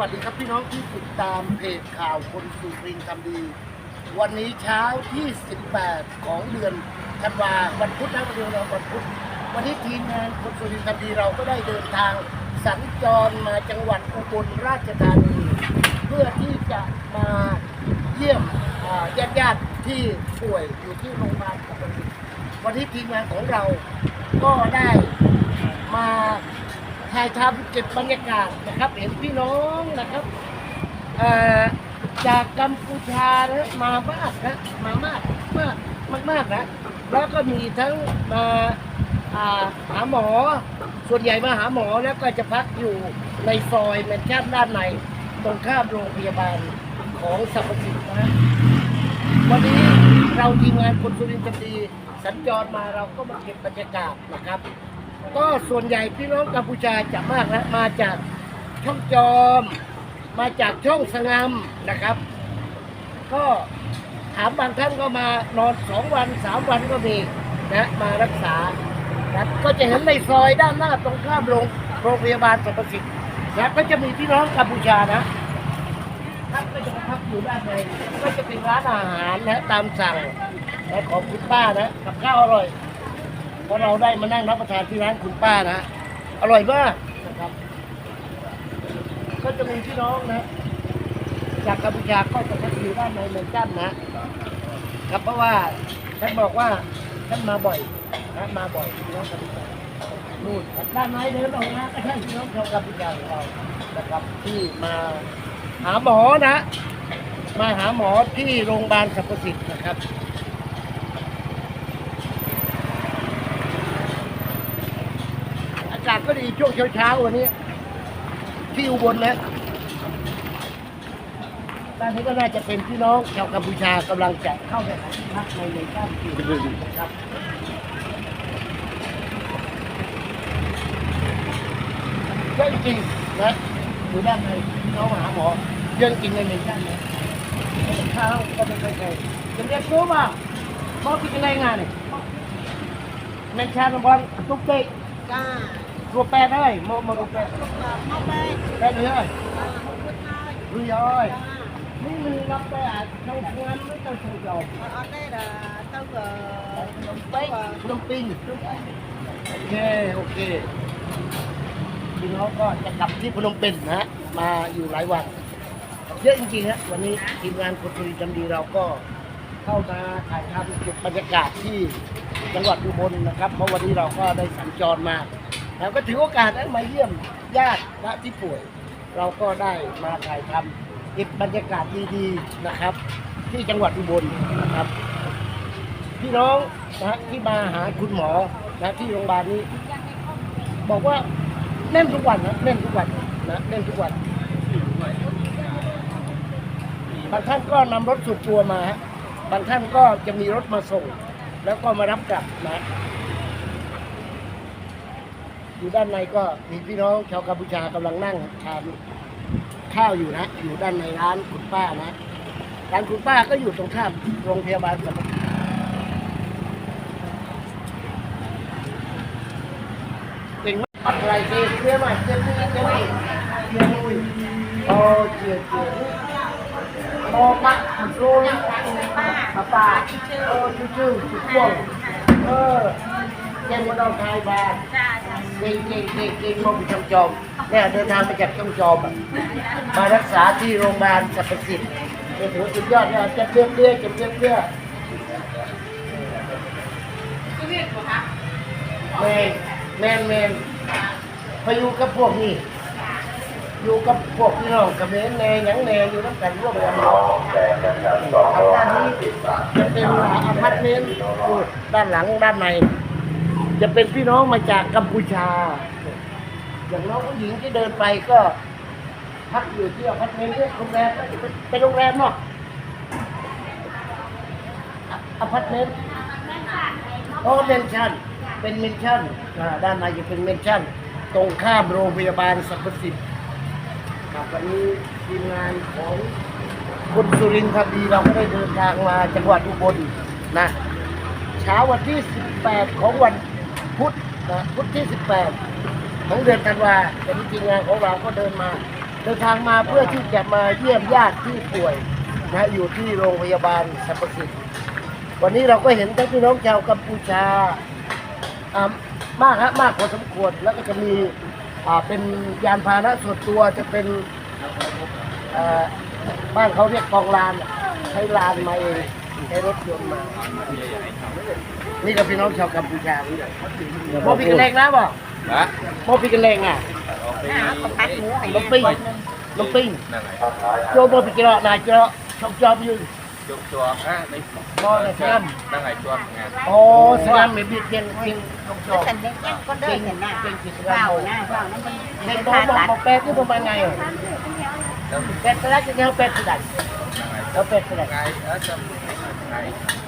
วัสดีครับพี่น้องที่ติดตามเพจข่าวคนสุรินทร์ทำดี วันนี้เช้าที่ 18 ของเดือนธันวาวันพุธนะวันเดียวเราวันพุธวันนี้ทีมงานคนสุรินทร์ทำดีเราก็ได้เดินทางสัญจรมาจังหวัดอุบลราชธานีเพื่อที่จะมาเยี่ยมญาติญาติที่ป่วยอยู่ที่โรงพยาบาลปกติวันนี้ทีมงานของเราก็ได้มา ถ่ายทำเก็บบรรยากาศนะครับ เห็นพี่น้องนะครับจากกัมพูชานะมามากนะมามากมากมากมากนะแล้วก็มีทั้งมาหาหมอ ส่วนใหญ่มาหาหมอแล้วก็จะพักอยู่ในซอยแมนชั่นด้านในตรงข้ามโรงพยาบาลของสรรพสิทธิ์นะวันนี้เราทีมงานคนสุรินทร์จันดีสัญจรมาเราก็มาเก็บบรรยากาศนะครับ ก็ส่วนใหญ่พี่น้องกัมพูชาจะมากนะมาจากช่องจอม มาจากช่องสงามนะครับ ก็ถามบางท่านก็มานอนสองวันสามวันก็มีนะมารักษานะก็จะเห็นในซอยด้านหน้าตรงข้ามโรงโรงพยาบาลสรรพสิทธิ์นะก็จะมีพี่น้องกัมพูชานะท่านก็จะมาพักอยู่ด้านในก็จะเป็นร้านอาหารนะตามสั่งนะของคุณป้านะกับข้าวอร่อย เพราะเราได้มานั่งรับประทานที่ร้านคุณป้านะ อร่อยมากนะครับ ก็จะมีพี่น้องนะ จากกัมพูชาก็จะพักอยู่ด้านในเมืองจ้ำนะ ครับเพราะว่าท่านบอกว่าท่านมาบ่อยนะมาบ่อยพี่น้องกัมพูชานู่นด้านในเดินออกมาก็ใช่พี่น้องชาวกัมพูชาของเรานะครับที่มาหาหมอนะ มาหาหมอที่โรงพยาบาลสรรพสิทธิ์นะครับ อา ก็ดีช่วงเช้าๆวันนี้ ที่อุบลนะด้านนี้ก็น่าจะเป็นพี่น้องชาวกัมพูชากำลังจะเข้าไปหาที่พักในในก้ามอยู่นะครับเยอะจริงนะอยู่ด้านในพี่น้องมาหาหมอเยอะจริงในในก้ามนะข้าวก็ไม่เคยเคยจะเรียกรู้มาพอที่จะรงานเนี่ยในชาติบอลตุ๊กเตะจ้า รูปแปดเลยโมโมรูปแปดเข้าไปแปดเลยพุทธน้อยรุยย้อยจ้านี่มือรับไปอะช่างงานไม่ต้องช่างจอบ ở đây là tao gờ ไปขนมปิ้งโอเคโอเคพี่น้องก็จะกลับที่พนมเปญนะฮะมาอยู่หลายวัน เยอะจริงๆฮะวันนี้ทีมงานคนสุรินทร์จำดีเราก็เข้ามาถ่ายทำเก็บบรรยากาศที่จังหวัดอุบลนะครับ เพราะวันนี้เราก็ได้สัญจรมา แล้วก็ถือโอกาสได้มาเยี่ยมญาติและที่ป่วย เราก็ได้มาถ่ายทำเก็บบรรยากาศดีๆนะครับ ที่จังหวัดอุบลนะครับ พี่น้องนะฮะที่มาหาคุณหมอนะที่โรงพยาบาลนี้ บอกว่าแน่นทุกวันนะแน่นทุกวันนะแน่นทุกวันบางท่านก็นำรถสุดตัวมาฮะบางท่านก็จะมีรถมาส่ง แล้วก็มารับกลับนะ อยู่ด้านในก็มีพี่น้องชาวกัมพูชากำลังนั่งทานข้าวอยู่นะ อยู่ด้านในร้านคุณป้านะร้านคุณป้าก็อยู่ตรงข้ามโรงพยาบาลสรรพสิทธิ์เก่งมากอะไรเจ๊เจ๊มาเจ๊นี่เจ๊นี่เจ๊นี่โอ้เจ๊เจ๊โอ้ปะโรยป้าป้าโอ้ชื่อชื่อชื่อพวงเออ เจ๊มาดองไทยบ้านจ้าจ้าเก่งเก่งเก่งเก่งมาเป็นช่องจอมเนี่ยเดินทางมาจากช่องจอมอะมารักษาที่โรงพยาบาลสรรพสิทธิ์โอ้โหสุดยอดเนี่ยเจ็บเลือดเลือดเจ็บเลือดเลือดก็เรียกเหรอคะแมนแมนแมนพออยู่กับพวกนี้ อยู่กับพวกพี่น้องกับเมนแนหยังแนอยู่น้ำกันร่วมกันทางด้านนี้จะเป็นอพาร์ตเมนต์อยู่ด้านหลังด้านใน จะเป็นพี่น้องมาจากกัมพูชา อย่างน้องผู้หญิงที่เดินไปก็ พักอยู่ที่อพาร์ตเมนต์เนี่ยโรงแรมเป็นโรงแรมเนาะอพาร์ตเมนต์โอ้เมนชั่น เป็นเมนชั่นด้านในจะเป็นเมนชั่น ตรงข้ามโรงพยาบาลสรรพสิทธิ์ครับวันนี้ทีมงานของคุณสุรินทร์คดีเราก็ได้เดินทางมาจังหวัดอุบลนะ เช้าวันที่ 18 ของวัน พุธนะพุธที่ 18 ของเดือนธันวาเป็นทีมงานของเราก็เดินมา เดินทางมาเพื่อที่จะมาเยี่ยมญาติที่ป่วยนะอยู่ที่โรงพยาบาลสรรพสิทธิ์วันนี้เราก็เห็นทั้งพี่น้องชาวกัมพูชาอ่ามากฮะมากพอสมควรแล้วก็จะมีอ่าเป็นยานพาหนะส่วนตัวจะเป็นอ่อบ้านเขาเรียกกองลานใช้ลานมาเองใช้รถยนต์มา นี่ก็พี่น้องชาวกัมพูชาโมพี่กันแรงนะบ่ฮะโมพี่กันแรงอะหาเขาตัดหมูให้น้ำปิ้งน้ำปิ้งนั่นไงโจโมพี่กันนายเจาะชอบจอบยืนจุกตัวฮะในมอในสนามนั่นไงตัวงานโอ้สนามไม่บิดเพียงเพียงชอบจอบแต่เด็กยังก็เดินเห็นหน้าเก่งกี่สเปนามล่าโมหน้าเปล่านั่นมันเก่เป็งนโตผ่าบอกตัดบอกแปดที่ประมาณไงอะแล้วแปดสลักจะเอาแปดสลักนั่นไงแล้วแปดสลักไงเออจะไงเอ่อเพิ่มสายไปโอ้ต้องสายไปให้เปิดให้ขายเอาพอทรูหน่อยป่ะยันสนามสนามย้อยสนามตายเดี๋ยวมาขาได้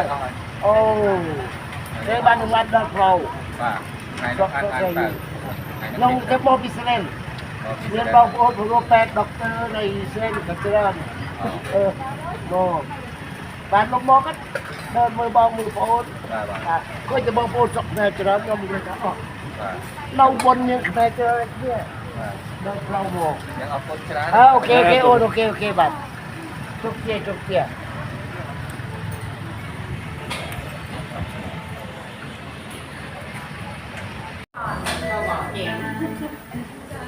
ยเอาไงโอ้เรบ้านหนึ่งวันดอกเราป่ะไงน้องอันอันแต่ลงแค่โมพิเศษเรียนบอกโอ้โหแปดด็อกเตอร์ในเซนกับเจริญเออโมบ้านลงมอก็เดินมือบองมือโพสป่ะป่ะอะก็จะบอกโพสสกแนวเจริญก็มือจะออกป่ะเราบ ដល់ប្រោមកយ៉ាងអរគុណច្រើនអូខេអូនអូខេអូខេបាទទុកជាទុកជា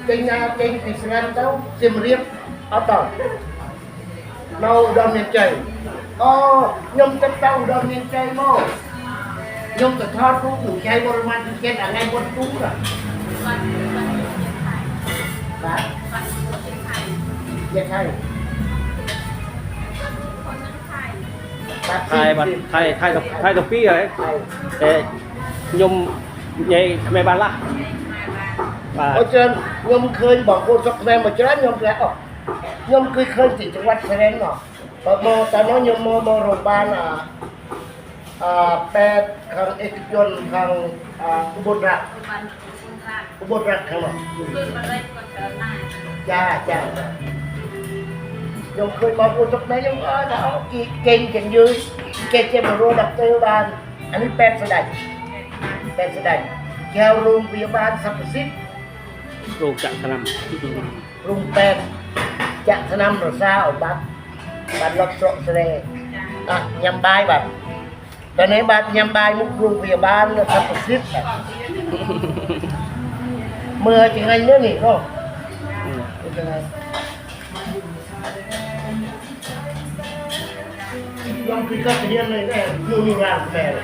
ចេញណាចេញពីស្ងាត់ទៅសៀមរាបអត់ដល់នៅឧត្តមមានជ័យអូខ្ញុំទៅទៅឧត្តមមានជ័យមកខ្ញុំទៅថតរូបនឹងជ័យមរមត្ថជាតិអាថ្ងៃមុនទូរ ครับเรียกใครครับไทยบัดไทยไทยตกไทยตกปี้เลยไทยเอ๊ะยมยายแม่บ้านละบ้านอาจารย์ยมเคยบอกคนสักแม่มาจารย์ยมแล้วยมเคยเคยติดจังหวัดแสดงเนาะตอนมอตอนน้องยมมอมอโรงพยาบาลอ่าอ่าแปดทางเอกชนทางอ่าอุบลราช ล่างขบวนรักข้างหลังขึ้นมาเลยกดเจอหน้าจ้าจ้ายังเคยมาพูดตรไหนโยมเออเขากีเก่งเก่งยืนเก่งเจ็บโรดับเตอร์บานอันนี้แปลงสดายแปลงสดายแก้วโรงพยาบาลสัรพสิทธิ์โรงจักรนำรูงแปลงจักรนำรสาออกบัตบัตรล็อกโสเรอะยำบายบัตตอนนี้บัตยำบายมุกโรงพยาบาลสัรพสิทธิ์ mưa chuyện anh nữa nghỉ ừ. rồi ừ. Trong khi các cái này là nhiều nhiều làm về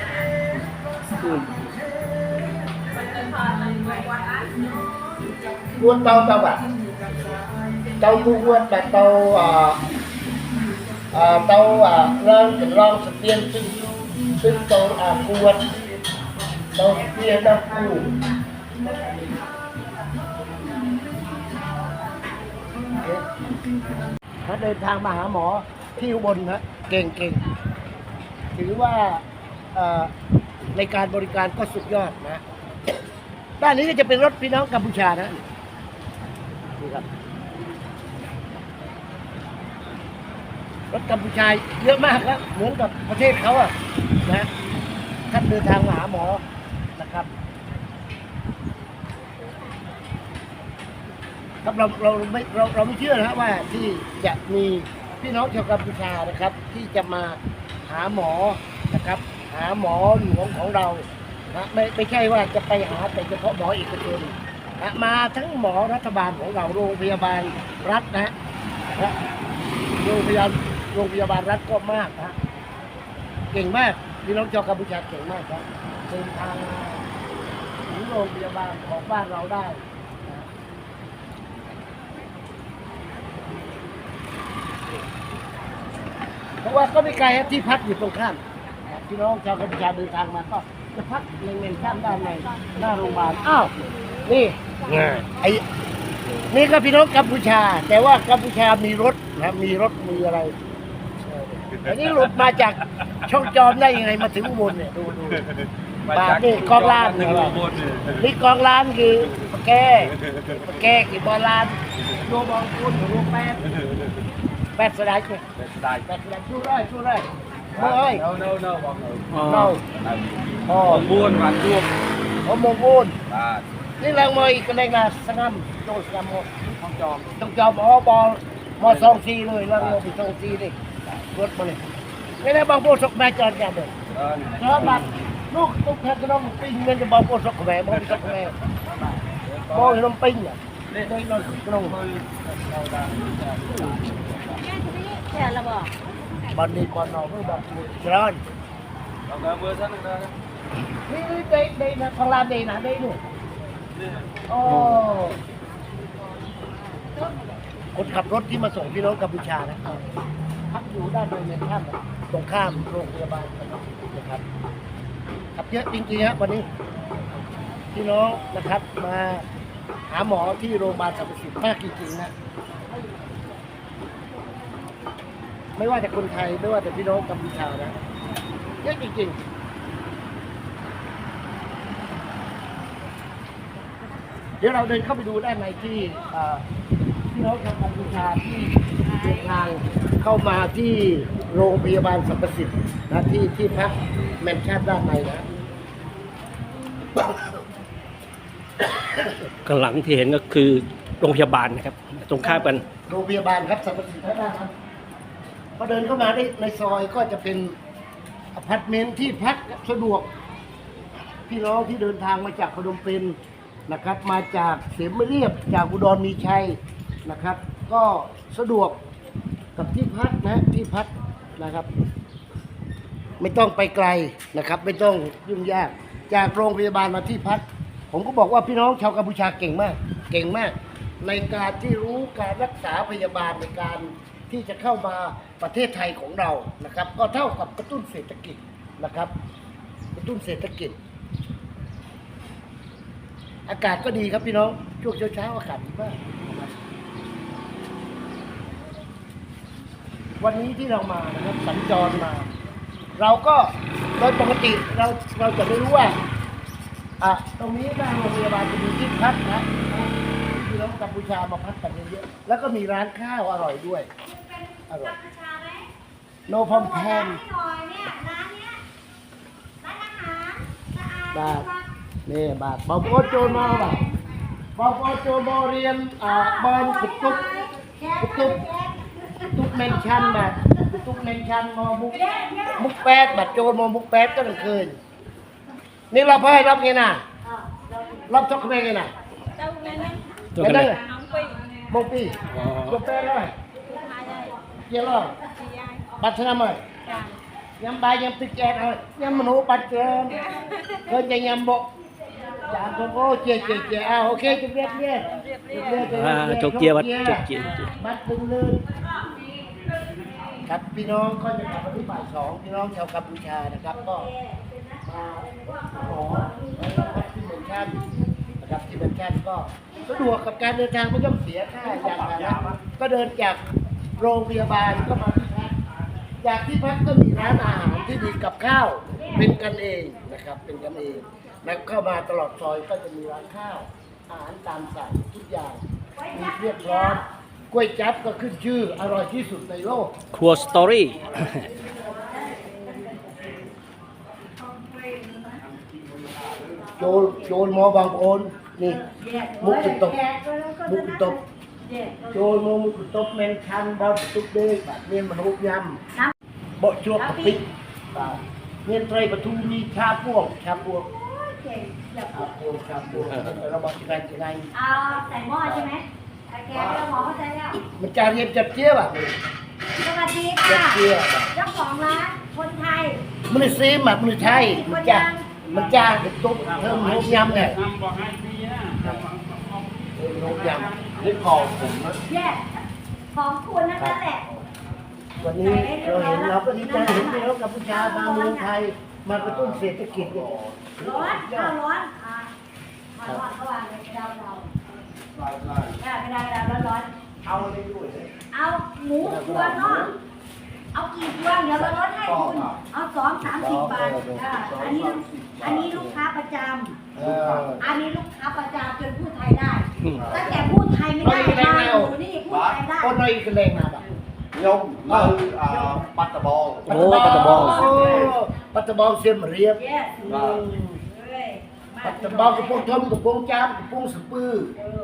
Quân tao tao bạn Tao tu quân là tao à, à, Tao lên cái lon sự tiên Tức tao quân Tao tiên tao cung เดินทางมาหาหมอที่อุบลนะเก่งเก่งถือว่าในการบริการก็สุดยอดนะด้านนี้ก็จะเป็นรถพี่น้องกัมพูชานะนี่ครับรถกัมพูชาเยอะมากครับเหมือนกับประเทศเขาอะนะท่านเดินทางมาหาหมอนะครับ ครับเราเราไม่เราเราไม่เชื่อนะฮะว่าที่จะมีพี่น้องชาวกัมพูชานะครับ ที่จะมาหาหมอนะครับ หาหมอหลวงของเรานะไม่ไม่ใช่ว่าจะไปหาแต่เฉพาะหมอเอกชนนะมาทั้งหมอรัฐบาลของเราโรงพยาบาลรัฐนะนะโรงพยาบาลโรงพยาบาลรัฐก็มากนะเก่งมากพี่น้องชาวกัมพูชาเก่งมากครับเดินทางถึงโรงพยาบาลของบ้านเราได้นะเพ ราะว่าก็ไม่ไกลครับที่พักอยู่ตรงข้ามนะพี่น้องชาวกัมพูชาเดินทางมาก็จะพักเล็งๆข้ามด้านในหน้าโรงพยาบาลอ้าวนี่ไอ้นี่ก็พี่น้องกัมพูชา แต่ว่ากัมพูชามีรถนะมีรถมีอะไรอันนี้หลุดมาจากช่องจอมได้ยังไงมาถึงอุบลเนี่ยดูดูบาทนี่กองล้านนี่นี่กองล้านคือปะแก้ปะแก้กี่บอลล้านโลบองคุณโลแปด បែបស្ដាយទេបែបស្ដាយបែបស្ដាយជួរអើយជួរអើយមើលអើយ no no no បងអូ No អូ9បាទជួបអូមកបួនបាទនេះឡើងមកកន្លែងណាស្ងាំចូលស្ងាំមកផងចំទុកចំអបលមកសងស៊ីលើឡើងមកពីសងស៊ីនេះវត្តមកនេះនេះបងប្អូនសុកម៉ែចត់ចាំទៅចូលបាទនោះទុកខាងក្នុងពេញមានបងប្អូនសុកខ្មែរបងសុកខ្មែរបងខ្ញុំពេញនេះនៅក្នុងะบัตรลูกตุ๊กแพทย์น้องปิ้งเงินจะบางโบสกแม่บางโบสกแม่บอลน้องปิ้งอะได้ได้น้องน้องแค่ระบอกบอลดีบอลนอกเพื่อแบบร้อน Rồi, vừa sẵn được ra นี่นี่ได้ได้นะของร้านได้นะได้ดูโอ้คนขับรถที่มาส่งพี่น้องกัมพูชานะพักอยู่ด้านในเมนท่านตรงข้ามโรงพยาบาลนะครับขับเยอะจริงๆฮะวันนี้พี่น้องนะครับมาหาหมอที่โรงพยาบาลสรรพสิทธิ์มากจริงๆนะ ไม่ว่าจะคนไทยไม่ว่าจะพี่น้องกัมพูชานะเยอะจริงๆเดี๋ยวเราเดินเข้าไปดูด้านในที่เอ่อพี่น้องชาวกัมพูชาที่เดินทางเข้ามาที่โรงพยาบาลสรรพสิทธิ์นะที่ที่พักแมนชั่นด้านในนะข้างหลังที่เห็นก็คือโรงพยาบาลนะครับ ตรงข้ามกัน โรงพยาบาลครับสรรพสิทธิ์ด้านครับ พอเดินเข้ามาในในซอยก็จะเป็นอพาร์ตเมนต์ที่พักสะดวก พี่น้องที่เดินทางมาจากพนมเปญนะครับ มาจากเสมเรียบจากอุดรมีชัยนะครับ ก็สะดวกกับที่พักนะที่พักนะครับ ไม่ต้องไปไกลนะครับ ไม่ต้องยุ่งยาก จากโรงพยาบาลมาที่พัก ผมก็บอกว่าพี่น้องชาวกัมพูชาเก่งมาก เก่งมาก ในการที่รู้การรักษาพยาบาลในการที่จะเข้ามา ประเทศไทยของเรานะครับ ก็เท่ากับกระตุ้นเศรษฐกิจนะครับ กระตุ้นเศรษฐกิจ อากาศก็ดีครับพี่น้องช่วงเช้าๆอากาศดีมากวันนี้ที่เรามานะครับสัญจรมา เราก็โดยปกติเราเราจะไม่รู้ว่าอะตรงนี้หน้าโรงพยาบาลจะมีที่พักนะพี่น้องกัมพูชามาพักกันเยอะๆแล้วก็มีร้านข้าวอร่อยด้วยอร่อย โนพอมแพงหน่อยเนี่ยร้านเนี้ยร้านอาหารสะอาดบาทนี่บาทบอโปโจมาบาทบอโปโจมาเรียนอ่าบอลกุตุกกุตุกกุตุกเมนชันบาทกุตุกเมนชันมอมุกมุกแปดบาทโจมอมุกแปดก็ต้องเคยนี่เราพ่อให้รับไงน่ะรับชกเมงไงน่ะตัว cái กันเล đây ย này một pi một pe rồi chia rồi bắt năm rồi nhắm ba nhắm tích chẹt rồi nhắm mình hú bắt chẹt rồi chạy nhắm bộ chả không có chia chia chia à ok chụp biết nhé À, chụp chia bắt, chụp chia. บัตรตึงลื่นครับพี่น้องก็จะกลับมาที่บ่ายสองพี่น้องชาวกัมพูชานะครับ ก็มาขอนะครับที่เมืองชันนะครับที่เมืองชันก็สะดวกกับการเดินทางไม่ต้องเสียค่าอย่างไรนะก็เดินจากโรงพยาบาลก็มาที่พัก จากที่พักก็มีร้านอาหารที่ดีกับข้าว เป็นกันเองนะครับ เป็นกันเองแล้วเข้ามาตลอดซอยก็จะมีร้านข้าว อาหารตามสั่งทุกอย่างมีเรียบร้อยกล้วยจั๊บก็ขึ้นชื่ออร่อยที่สุดในโลก ครัวสตอรี่โจรโจรหมอบางโอนนี่มุกติดตบมุกติดตบโจรหมอมุกติดตบเมนชันบอลตุกเด้แบบเนียนมันหุบยำ บ่จวบกะปิบาทเนียนไตรปทุมมีชาพวงชาพวงชาพวงชาพวงเราบอกยังไงยังไงเอาใส่หม้อใช่ไหมแกเราหมอเข้าใจแล้วมันจะเรียนจัดเจี๊ยบอะสวัสดีจัดค่ะเจี๊ยบอะเจ้าของร้านคนไทยมันได้ซีมอะมันได้ใช่มันจะมันจะตุ๊กเพิ่มหุบยำเนี่ยเนกยำนี่คอผมนะแย่ของคุณนั่นแหละ วันนี้เราเห็นเราก็ดีใจเห็นพี่น้องกัมพูชามาเมืองไทยมากระตุ้นเศรษฐกิจเนี่ยร้อนข้าวร้อนอ่าข้าวร้อนเขาวางในเตาเราได้ไม่ได้ไม่ได้ร้อนร้อนเอาเลยด้วยเอาหมูพวงเนาะเอากี่พวงเดี๋ยวเราลดให้คุณ เอาสองสามสิบบาทอ่าอันนี้อันนี้ลูกค้าประจำอันนี้ลูกค้าประจำจนพูดไทยได้ตั้งแต่พูดไทยไม่ได้มาอยู่นี่พูดไทยได้คนน้อยกันแรงนะแบบ nhung từ uh, bắt tờ bò โอ้ปลาบองมา ปัตตะบองกระโปรงทมกระโปรงจ้ามกระโปรงสปื้อเออ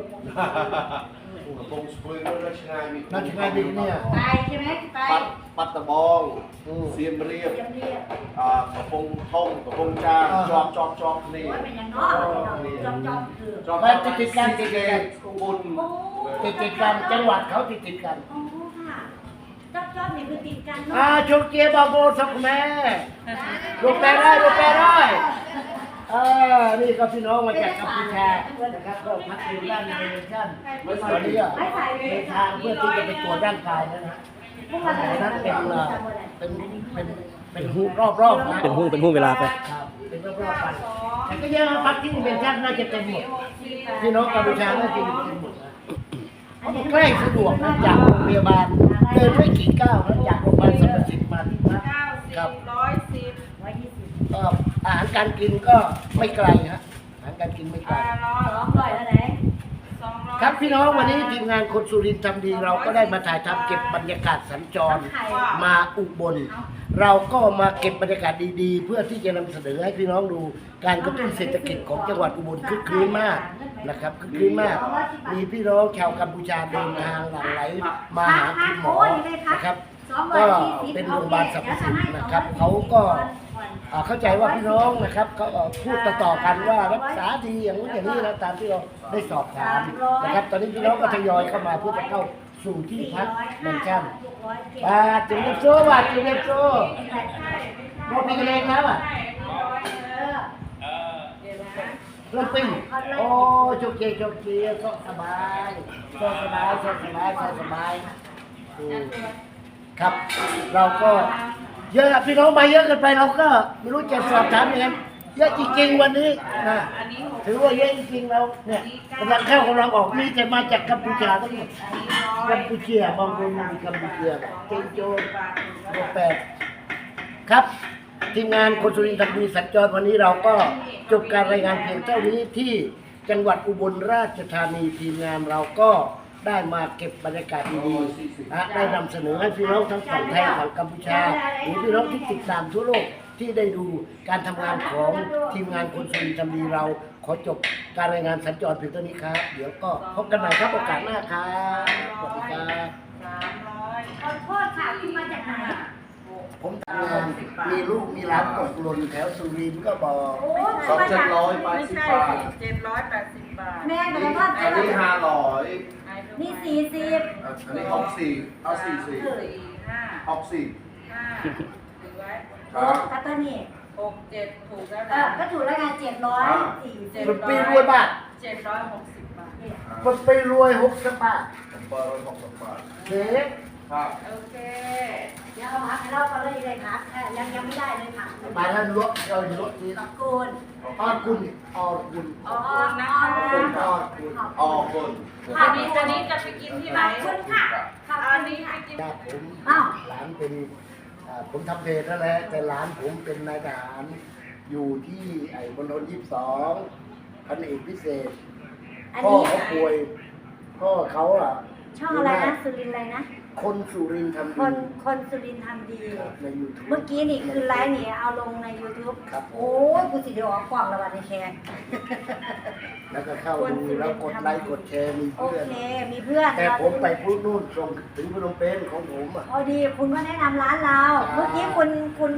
กระโปรงสปริงแล้วราชนายมีราชนายมีเนี่ยไปใช่ไหมไปปัดปัตตะบองอืมเสียมเรียบเรียบเรียบอ่ากระโปรงทองกระโปรงจางอ่าจอบจอบจอบนี่โอ้ยเป็นอย่างน้อยจอมจอมคือจอบไปติดๆกันติดๆกันอุบลโอ้ติดติดๆกันจังหวัดเขาติดติดๆกันโอ้ค่ะ จอมจอมเนี่ยคือติดกันเนาะอ่าชมเกียร์บาโบสักแม่ลูกแปรได้ลูกแปรได้เออนี่ก็พี่น้องมาจากกัมพูชานะครับก็พักอยู่ด้านในเนชั่นตอนนี้อะเดินทางเพื่อที่จะไปตรวจร่างกายนะฮะพวกเราอันนั้นเป็นเอ่อเป็นเป็นเป็นหูรอบรอบๆนะเป็นหุ้งเป็นหุ้งเวลาไป ครับเป็นรอบรอบๆไปแต่ก็ยังพักที่เนชั่นน่าจะเต็มหมดพี่น้องกัมพูชาน่าจะเต็มหมดนะมันใกล้สะดวกนะจากโรงพยาบาล เดินไม่กี่ก้าวนะจากโรงพยาบาลสรรพสิทธิ์มาที่พักครับร้อยยี่สิบก็อาหารการกินก็ไม่ไกลฮะอาหารการกินไม่ไกลสองร้อยแล้วไหนครับพี่น้องวันนี้ทีมงานคนสุรินทร์ทำดีเราก็ได้มาถ่ายทำเก็บบรรยากาศสัญจรมาอุบล เราก็มาเก็บบรรยากาศดีๆ เพื่อที่จะนำเสนอให้พี่น้องดูการกระตุ้นเศรษฐกิจของจังหวัดอุบลคึกคืนมาก นะครับคึกคืนมาก มีพี่น้องชาวกัมพูชาเดินทางหลั่งไหลมาหาคุณหมอนะครับก็เป็นโรงพยาบาลสรรพสิทธิ์นะครับเขาก็เข้าใจว่าพี่น้องนะครับเขาพูดต่อๆกันว่ารักษาดีอย่างนู้นอย่างนี้นะตามที่เราได้สอบถามนะครับ ตอนนี้พี่น้องก็ทยอยเข้ามาเพื่อจะเข้าสู่ที่พักเมนชั่นบาจุดเล็บโซ่บาจุดเล็บโซ่โมปีกันเองแล้วอะ เริ่มปิ้งโอ้โชคเจโชคเจโชคสบายโชคสบายโชคสบายโชคสบายครับ เราก็เยอะพี่น้องมาเยอะเกินไปเราก็ไม่รู้จะสอบถามยังไงเยอะจริงๆวันนี้นะถือว่าเยอะจริงๆเราเนี่ยกำลังเข้ากำลังออกมีแต่มาจากกัมพูชาทั้งหมดกัมพูชาบางคนมีกัมพูชาเจงโจนโรแปดครับ ทีมงานคนสุรินทร์ดีสัญจรวันนี้เราก็จบการรายงานเพียงเท่านี้ที่จังหวัดอุบลราชธานีทีมงานเราก็ได้มาเก็บบรรยากาศดีๆนะได้นำเสนอให้พี่น้องทั้งฝั่งไทยฝั่งกัมพูชาหรือพี่น้องที่ติดตามทั่วโลกที่ได้ดูการทำงานของทีมงานคนสุรินทร์ดีเรา ขอจบการรายงานสัญจรเพียงเท่านี้ครับเดี๋ยวก็พบกันใหม่ครับโอกาสหน้าครับสวัสดีครับขอโทษค่ะคุณมาจากไหน ผมทำงานมีลูกมีหลานตกหล่นแถวสุรินทร์ก็บอกโอ้ยสองมาเจ็ดจากร้อยแปดไม่สิบใช่บาทเจ็ดร้อยแปดสิบบาท แม่แปลว่าอันนี้ห้าร้อยนี่สี่สิบอันนี้หกสี่เอาสี่สี่สี่ห้าหกสี่ห้าถือไว้โอ้กัตตานีหกเจ็ดถูกแล้วเอนะอก็ถูกแล้วไงเจ็ดร้อยสี่สิบมันปีรวยบาทเจ็ดร้อยหกสิบบาทมันไปรวยหกสิบบาทผมเปิด หกสิบบาทเด็กครับโอเคเดี๋ยวเอาพักให้เราก็เลยเลยพักเออยังยังไม่ได้เลยค่ะบาทนั้นลดเราลดทีตะโกูลออดคุณออดคุณอ๋ออ๋อเป็นออดคุณออกคนอันนี้อันนี้จะไปกินที่ไหนขอบคุณค่ะขอบอันคุณนี้ไปค่ะกินญาติผมอ้าว หลานเป็นอ่าผมทำเพจนั่นแหละแต่หลานผมเป็นนายทหารอยู่ที่ไอ้บนรถยี่สิบสองพันเอกพิเศษอันพ่อนี้เขาป่วยพ่อเขาอะช่องอะไรนะสุรินทร์อะไรนะ คนสุรินทร์ทำคดีนคนสุรินทร์ทำดี ครับในยูทูบ เมื่อกี้นี่คือไลฟ์นี่เอาลงใน YouTube ครับ โอ้ยกูสิเดี๋ยวออกกล่องแล้ววันในแชร์แล้วก็เข้าดูแล้วกดไลค์กดแชร์มีโอเพื่อน เคมีเพื่อนแต่ผมไปพูดนู่นส่งถึงพนมเปญของผมอะ พอดีคุณก็แนะนำร้านเราเมื่อกี้คุณคุณ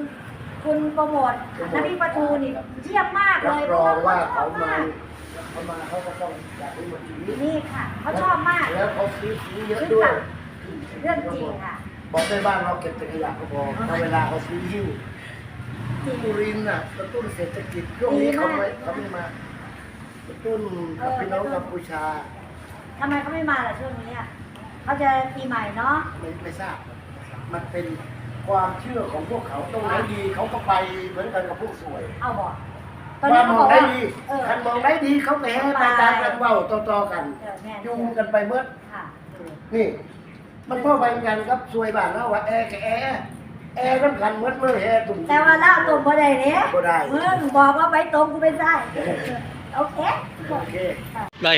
คุณโปรโมท น้ำพริกปลาทูนี่เยี่ยมมากเลรับยรองว่าชเขาอบมามากเขามาเขาก็ต้องอยากให้หมดชีวิตนี่ค่ะเขาชอบมาก แล้วเขาซื้อซื้อเยอะด้วย เรื่องจริงค่ะบอกได้บ้านเราเก็บแต่ขยะก็พอถ้าเวลาเขาซื้อหิ้วจริงสุรินทร์น่ะกระตุ้นเศรษฐกิจช่วงนี้เขาไม่เขาไม่มากระตุ้นกับพี่น้องกัมพูชาทำไมเขาไม่มาล่ะช่วงนี้อะเขาจะปีใหม่เนาะไม่ไม่ทราบ มันเป็นความเชื่อของพวกเขาตรงไหนดีเขาก็ไปเหมือนกันกับพวกสวยเอาบอกตอนว่านี้มเขาองบอกได้ว่าดีเออคันมองได้ดีเขาไปให้ไปตามกันเว้าต่อๆกันเออแม่จูงกันไปเมื่อค่ะนี่ มันพ่อไปกันครับสวยบ้านเราว่าแอร์กับแอร์แอร์สำคัญเมื่อเมื่อแอร์ตุ่มแต่ว่าเล่าตรงบ่ได้เนี่ยบ่ได้มึงบอกว่าไปตรงกูเป็นไส้โอเคโอเคได้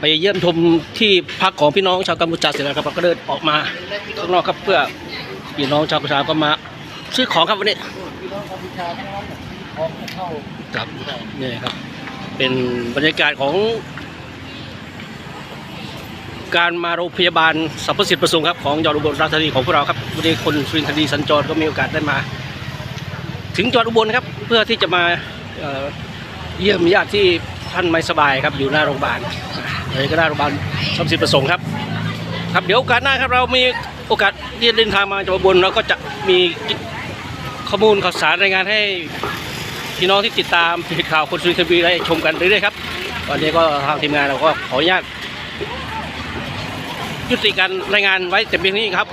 ไปเยี่ยมชมที่พักของพี่น้องชาวกัมพูชาเสร็จแล้วครับเราก็เดินออกมาข้างนอกครับเพื่อพี่น้องชาวกัมพูชาก็มาซื้อของครับวันนี้น้องกัมพูชาทั้งนั้นน่ะพร้อมจะเข้าครับนี่ครับ เป็นบรรยากาศของ การมาโรงพยาบาลสรรพสิทธิ์ประสงค์ครับของยอดอุบลราชธานีของพวกเราครับวันนี้คนสุรินทร์ธานีสัญจรก็มีโอกาสได้มา ถึงจังหวัดอุบลครับเพื่อที่จะมาเอ่อเยี่ยมญาติที่ท่านไม่สบายครับอยู่หน้าโรงพยาบาลเลยก็หน้าโรงพยาบาลสรรพสิทธิ์ประสงค์ครับครับเดี๋ยวโอกาสหน้าครับเรามีโอกาสที่จะเดินทางมาจังหวัดอุบลเราก็จะมีข้อมูลข่าวสารรายงานให้พี่น้องที่ติดตามเพจข่าวคนสุรินทร์ทีวีได้ชมกันเรื่อยๆครับวันนี้ก็ทางทีมงานเราก็ขออนุญาต ยุติการรายงานไว้แต่เพียงนี้ครับ